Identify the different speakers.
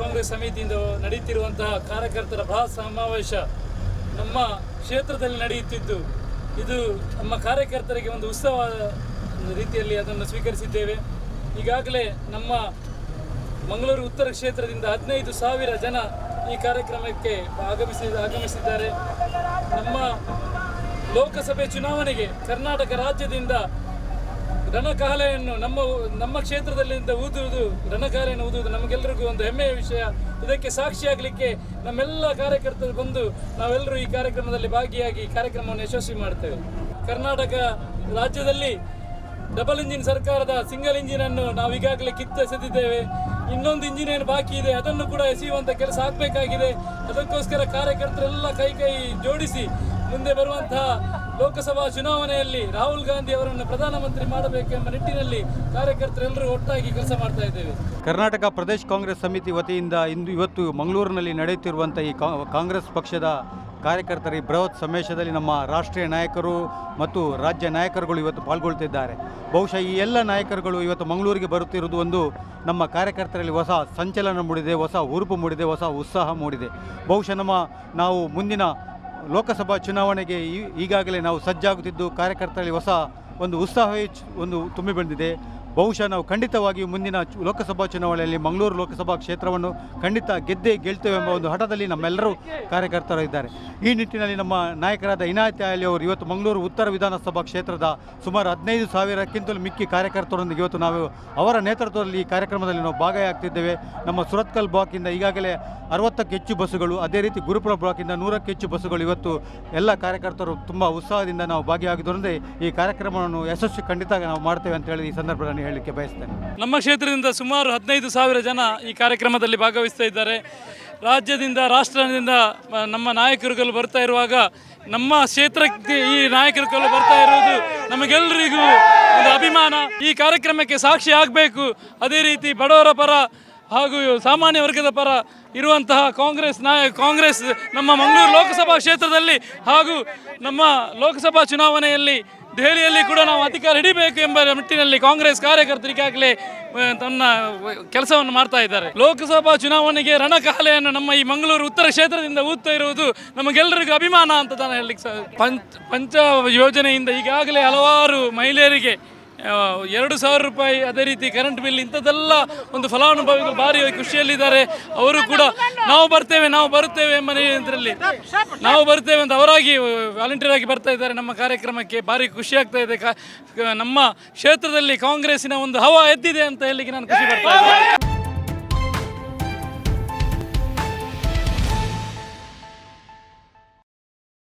Speaker 1: ಕಾಂಗ್ರೆಸ್ ಸಮಿತಿಯಿಂದ ನಡೆಯುತ್ತಿರುವಂತಹ ಕಾರ್ಯಕರ್ತರ ಬೃಹತ್ ಸಮಾವೇಶ ನಮ್ಮ ಕ್ಷೇತ್ರದಲ್ಲಿ ನಡೆಯುತ್ತಿದ್ದು, ಇದು ನಮ್ಮ ಕಾರ್ಯಕರ್ತರಿಗೆ ಒಂದು ಉತ್ಸವ ರೀತಿಯಲ್ಲಿ ಅದನ್ನು ಸ್ವೀಕರಿಸಿದ್ದೇವೆ. ಈಗಾಗಲೇ ನಮ್ಮ ಮಂಗಳೂರು ಉತ್ತರ ಕ್ಷೇತ್ರದಿಂದ ಹದಿನೈದು ಸಾವಿರ ಜನ ಈ ಕಾರ್ಯಕ್ರಮಕ್ಕೆ ಆಗಮಿಸಿ, ಆಗಮಿಸಿದ್ದಾರೆ. ನಮ್ಮ ಲೋಕಸಭೆ ಚುನಾವಣೆಗೆ ಕರ್ನಾಟಕ ರಾಜ್ಯದಿಂದ ರಣಕಾಲೆಯನ್ನು ನಮ್ಮ ನಮ್ಮ ಕ್ಷೇತ್ರದಲ್ಲಿಂದ ಊದುವುದು ರಣಕಾಲೆಯನ್ನು ಊದುವುದು ನಮಗೆಲ್ಲರಿಗೂ ಒಂದು ಹೆಮ್ಮೆಯ ವಿಷಯ. ಇದಕ್ಕೆ ಸಾಕ್ಷಿಯಾಗಲಿಕ್ಕೆ ನಮ್ಮೆಲ್ಲ ಕಾರ್ಯಕರ್ತರು ಬಂದು ನಾವೆಲ್ಲರೂ ಈ ಕಾರ್ಯಕ್ರಮದಲ್ಲಿ ಭಾಗಿಯಾಗಿ ಕಾರ್ಯಕ್ರಮವನ್ನು ಯಶಸ್ವಿ ಮಾಡ್ತೇವೆ. ಕರ್ನಾಟಕ ರಾಜ್ಯದಲ್ಲಿ ಡಬಲ್ ಇಂಜಿನ್ ಸರ್ಕಾರದ ಸಿಂಗಲ್ ಇಂಜಿನ್ ಅನ್ನು ನಾವು ಈಗಾಗಲೇ ಕಿತ್ತೆಸೆದಿದ್ದೇವೆ. ಇನ್ನೊಂದು ಇಂಜಿನ್ ಏನು ಬಾಕಿ ಇದೆ, ಅದನ್ನು ಕೂಡ ಎಸೆಯುವಂಥ ಕೆಲಸ ಆಗಬೇಕಾಗಿದೆ. ಅದಕ್ಕೋಸ್ಕರ ಕಾರ್ಯಕರ್ತರೆಲ್ಲ ಕೈ ಕೈ ಜೋಡಿಸಿ ಮುಂದೆ ಬರುವಂತಹ ಲೋಕಸಭಾ ಚುನಾವಣೆಯಲ್ಲಿ ರಾಹುಲ್ ಗಾಂಧಿ ಅವರನ್ನು ಪ್ರಧಾನಮಂತ್ರಿ ಮಾಡಬೇಕೆಂಬ ನಿಟ್ಟಿನಲ್ಲಿ ಕಾರ್ಯಕರ್ತರೆಲ್ಲರೂ ಒಟ್ಟಾಗಿ ಕೆಲಸ ಮಾಡ್ತಾ ಇದ್ದೇವೆ.
Speaker 2: ಕರ್ನಾಟಕ ಪ್ರದೇಶ್ ಕಾಂಗ್ರೆಸ್ ಸಮಿತಿ ವತಿಯಿಂದ ಇಂದು ಇವತ್ತು ಮಂಗಳೂರಿನಲ್ಲಿ ನಡೆಯುತ್ತಿರುವಂಥ ಈ ಕಾಂಗ್ರೆಸ್ ಪಕ್ಷದ ಕಾರ್ಯಕರ್ತರ ಈ ಬೃಹತ್ ಸಮಾವೇಶದಲ್ಲಿ ನಮ್ಮ ರಾಷ್ಟ್ರೀಯ ನಾಯಕರು ಮತ್ತು ರಾಜ್ಯ ನಾಯಕರುಗಳು ಇವತ್ತು ಪಾಲ್ಗೊಳ್ತಿದ್ದಾರೆ. ಬಹುಶಃ ಈ ಎಲ್ಲ ನಾಯಕರುಗಳು ಇವತ್ತು ಮಂಗಳೂರಿಗೆ ಬರುತ್ತಿರುವುದು ಒಂದು ನಮ್ಮ ಕಾರ್ಯಕರ್ತರಲ್ಲಿ ಹೊಸ ಸಂಚಲನ ಮೂಡಿದೆ, ಹೊಸ ಹುರುಪು ಮೂಡಿದೆ, ಹೊಸ ಉತ್ಸಾಹ ಮೂಡಿದೆ. ಬಹುಶಃ ನಮ್ಮ ನಾವು ಮುಂದಿನ ಲೋಕಸಭಾ ಚುನಾವಣೆಗೆ ಈಗಾಗಲೇ ನಾವು ಸಜ್ಜಾಗುತ್ತಿದ್ದು ಕಾರ್ಯಕರ್ತರಲ್ಲಿ ಹೊಸ ಒಂದು ಉತ್ಸಾಹವೇ ಒಂದು ತುಂಬಿ ಬಂದಿದೆ. ಬಹುಶಃ ನಾವು ಖಂಡಿತವಾಗಿಯೂ ಮುಂದಿನ ಲೋಕಸಭಾ ಚುನಾವಣೆಯಲ್ಲಿ ಮಂಗಳೂರು ಲೋಕಸಭಾ ಕ್ಷೇತ್ರವನ್ನು ಖಂಡಿತ ಗೆದ್ದೇ ಗೆಲ್ತೇವೆ ಎಂಬ ಒಂದು ಹಠದಲ್ಲಿ ನಮ್ಮೆಲ್ಲರೂ ಕಾರ್ಯಕರ್ತರು ಇದ್ದಾರೆ. ಈ ನಿಟ್ಟಿನಲ್ಲಿ ನಮ್ಮ ನಾಯಕರಾದ ಇನಾಯತ್ ಅಲಿ ಅವರು ಇವತ್ತು ಮಂಗಳೂರು ಉತ್ತರ ವಿಧಾನಸಭಾ ಕ್ಷೇತ್ರದ ಸುಮಾರು ಹದಿನೈದು ಸಾವಿರಕ್ಕಿಂತಲೂ ಮಿಕ್ಕಿ ಕಾರ್ಯಕರ್ತರೊಂದಿಗೆ ಇವತ್ತು ನಾವು ಅವರ ನೇತೃತ್ವದಲ್ಲಿ ಈ ಕಾರ್ಯಕ್ರಮದಲ್ಲಿ ನಾವು ಭಾಗಿಯಾಗ್ತಿದ್ದೇವೆ. ನಮ್ಮ ಸುರತ್ಕಲ್ ಬ್ಲಾಕಿಂದ ಈಗಾಗಲೇ ಅರವತ್ತಕ್ಕೆ ಹೆಚ್ಚು ಬಸ್ಸುಗಳು, ಅದೇ ರೀತಿ ಗುರುಪುರ ಬ್ಲಾಕಿಂದ ನೂರಕ್ಕೆ ಹೆಚ್ಚು ಬಸ್ಸುಗಳು ಇವತ್ತು ಎಲ್ಲ ಕಾರ್ಯಕರ್ತರು ತುಂಬ ಉತ್ಸಾಹದಿಂದ ನಾವು ಭಾಗಿಯಾಗಿದ್ದರಿಂದ ಈ ಕಾರ್ಯಕ್ರಮವನ್ನು ಯಶಸ್ವಿ ಖಂಡಿತ ನಾವು ಮಾಡ್ತೇವೆ ಅಂತ ಹೇಳಿ ಈ ಸಂದರ್ಭದಲ್ಲಿ ಹೇಳಲಿಕ್ಕೆ ಬಯಸ್ತೇನೆ.
Speaker 1: ನಮ್ಮ ಕ್ಷೇತ್ರದಿಂದ ಸುಮಾರು ಹದಿನೈದು ಸಾವಿರ ಜನ ಈ ಕಾರ್ಯಕ್ರಮದಲ್ಲಿ ಭಾಗವಹಿಸ್ತಾ ಇದ್ದಾರೆ. ರಾಜ್ಯದಿಂದ, ರಾಷ್ಟ್ರದಿಂದ ನಮ್ಮ ನಾಯಕರುಗಳು ಬರ್ತಾ ಇರುವಾಗ ನಮ್ಮ ಕ್ಷೇತ್ರಕ್ಕೆ ಈ ನಾಯಕರುಗಳು ಬರ್ತಾ ಇರುವುದು ನಮಗೆಲ್ಲರಿಗೂ ಒಂದು ಅಭಿಮಾನ. ಈ ಕಾರ್ಯಕ್ರಮಕ್ಕೆ ಸಾಕ್ಷಿ ಆಗಬೇಕು. ಅದೇ ರೀತಿ ಬಡವರ ಪರ ಹಾಗೂ ಸಾಮಾನ್ಯ ವರ್ಗದ ಪರ ಇರುವಂತಹ ಕಾಂಗ್ರೆಸ್ ನಾಯಕ ಕಾಂಗ್ರೆಸ್ ನಮ್ಮ ಮಂಗಳೂರು ಲೋಕಸಭಾ ಕ್ಷೇತ್ರದಲ್ಲಿ ಹಾಗೂ ನಮ್ಮ ಲೋಕಸಭಾ ಚುನಾವಣೆಯಲ್ಲಿ ದೆಹಲಿಯಲ್ಲಿ ಕೂಡ ನಾವು ಅಧಿಕಾರ ಹಿಡಿಬೇಕು ಎಂಬ ನಿಟ್ಟಿನಲ್ಲಿ ಕಾಂಗ್ರೆಸ್ ಕಾರ್ಯಕರ್ತರಿಗಾಗಲೇ ತನ್ನ ಕೆಲಸವನ್ನು ಮಾಡ್ತಾ ಇದ್ದಾರೆ. ಲೋಕಸಭಾ ಚುನಾವಣೆಗೆ ರಣಕಾಲೆಯನ್ನು ನಮ್ಮ ಈ ಮಂಗಳೂರು ಉತ್ತರ ಕ್ಷೇತ್ರದಿಂದ ಊದ್ತಾ ಇರುವುದು ನಮಗೆಲ್ಲರಿಗೂ ಅಭಿಮಾನ ಅಂತ ನಾನು ಹೇಳಲಿಕ್ಕೆ ಪಂಚ ಪಂಚ ಯೋಜನೆಯಿಂದ ಈಗಾಗಲೇ ಹಲವಾರು ಮಹಿಳೆಯರಿಗೆ ಎರಡು ಸಾವಿರ ರೂಪಾಯಿ ಅದೇ ರೀತಿ ಕರೆಂಟ್ ಬಿಲ್ ಇಂಥದ್ದೆಲ್ಲ ಒಂದು ಫಲಾನುಭವಿಗಳು ಭಾರಿ ಖುಷಿಯಲ್ಲಿದ್ದಾರೆ. ಅವರು ಕೂಡ ನಾವು ಬರ್ತೇವೆ, ನಾವು ಬರುತ್ತೇವೆ ಎಂಬ ನಾವು ಬರ್ತೇವೆ ಅಂತ ಅವರಾಗಿ ವಾಲಂಟಿಯರ್ ಆಗಿ ಬರ್ತಾ ಇದ್ದಾರೆ ನಮ್ಮ ಕಾರ್ಯಕ್ರಮಕ್ಕೆ. ಭಾರಿ ಖುಷಿ ಆಗ್ತಾ ಇದೆ. ನಮ್ಮ ಕ್ಷೇತ್ರದಲ್ಲಿ ಕಾಂಗ್ರೆಸ್ಸಿನ ಒಂದು ಹವಾ ಎದ್ದಿದೆ ಅಂತ ಹೇಳಲಿಕ್ಕೆ ನಾನು ಖುಷಿ ಪಡ್ತಾ ಇದ್ದೇನೆ.